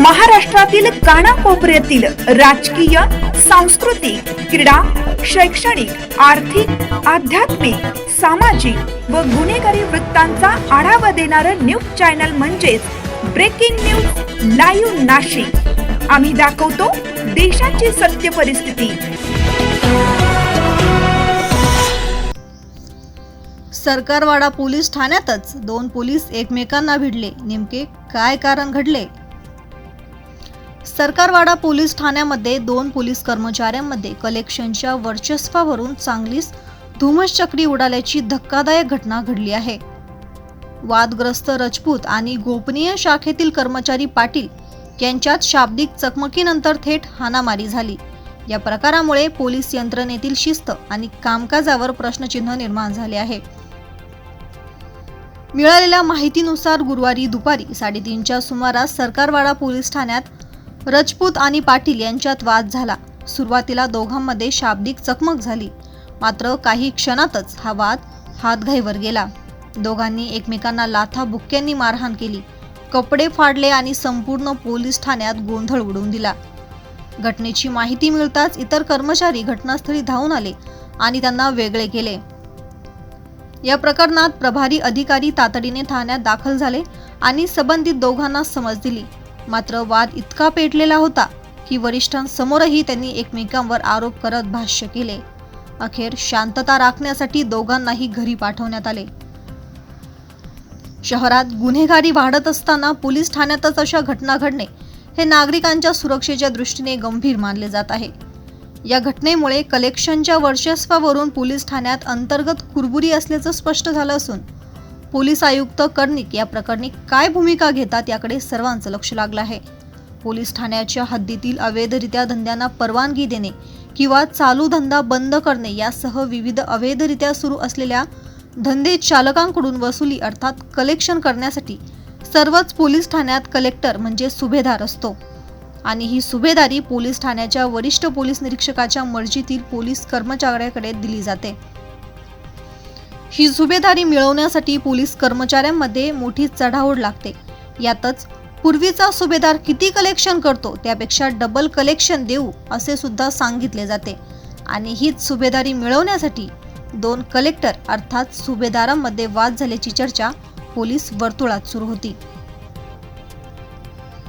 महाराष्ट्रातील कानाकोपऱ्यातील राजकीय सांस्कृतिक क्रीडा शैक्षणिक आर्थिक आध्यात्मिक सामाजिक व गुन्हेगारी वृत्तांचा आढावा देणारं न्यूज चॅनल म्हणजेच ब्रेकिंग न्यूज लाईव्ह नाशिक. आम्ही दाखवतो देशाची सत्य परिस्थिती. सरकारवाडा पोलीस ठाण्यातच दोन पोलीस एकमेकांना भिडले. नेमके काय कारण घडले? सरकारवाडा पोलीस ठाण्यामध्ये दोन पोलीस कर्मचाऱ्यांमध्ये कलेक्शनच्या वर्चस्वावरून चांगलीच धुमसचक्री उडाल्याची धक्कादायक घटना घडली आहे. वादग्रस्त रजपूत आणि गोपनीय शाखेतील कर्मचारी पाटील यांच्यात शाब्दिक चकमकीनंतर थेट हाणामारी झाली. या प्रकारामुळे पोलीस यंत्रणेतील शिस्त आणि कामकाजावर प्रश्नचिन्ह निर्माण झाले आहे. मिळालेल्या माहितीनुसार गुरुवारी दुपारी साडेतीनच्या सुमारास सरकारवाडा पोलीस ठाण्यात रजपूत आणि पाटील यांच्यात वाद झाला. सुरुवातीला दोघांमध्ये शाब्दिक चकमक झाली. मात्र काही क्षणातच हा वाद हातघाईवर गेला. दोघांनी एकमेकांना लाथा बुक्क्यांनी मारहाण केली. कपडे फाडले आणि संपूर्ण पोलीस ठाण्यात गोंधळ उडवून दिला. घटनेची माहिती मिळताच इतर कर्मचारी घटनास्थळी धावून आले आणि त्यांना वेगळे केले. या प्रकरणात प्रभारी अधिकारी तातडीने ठाण्यात दाखल झाले आणि संबंधित दोघांना समज दिली. मात्र वाद इतका पेटलेला होता की वरिष्ठांसमोरही त्यांनी एकमेकांवर आरोप करत भाष्य केले. अखेर शांतता राखण्यासाठी दोघांनाही घरी पाठवण्यात आले. शहरात गुन्हेगारी वाढत असताना पोलीस ठाण्यातच अशा घटना घडणे हे नागरिकांच्या सुरक्षेच्या दृष्टीने गंभीर मानले जात आहे. या घटनेमुळे कलेक्शनच्या वर्चस्वावरून पोलीस ठाण्यात अंतर्गत कुरबुरी असल्याचं स्पष्ट झालं असून पोलीस आयुक्त कर्णिक या प्रकरणी काय भूमिका घेतात याकडे सर्वांचं लक्ष लागलं आहे. पोलीस ठाण्याच्या हद्दीतील अवैधरित्या धंद्यांना परवानगी देणे किंवा चालू धंदा बंद करणे यासह विविध अवैधरित्या सुरू असलेल्या धंदे चालकांकडून वसुली अर्थात कलेक्शन करण्यासाठी सर्वच पोलीस ठाण्यात कलेक्टर म्हणजे सुभेदार असतो. आणि ही सुभेदारी पोलीस ठाण्याच्या वरिष्ठ पोलीस निरीक्षकाच्या मर्जीतील पोलीस कर्मचाऱ्याकडे दिली जाते. ही सुभेदारी मिळवण्यासाठी पोलीस कर्मचाऱ्यांमध्ये मोठी चढाओढ लागते. यातच पूर्वीचा सुभेदार किती कलेक्शन करतो त्यापेक्षा डबल कलेक्शन देऊ असे सुद्धा सांगितले जाते. आणि हीच सुभेदारी मिळवण्यासाठी दोन कलेक्टर अर्थात सुभेदारांमध्ये वाद झाल्याची चर्चा पोलीस वर्तुळात सुरू होती.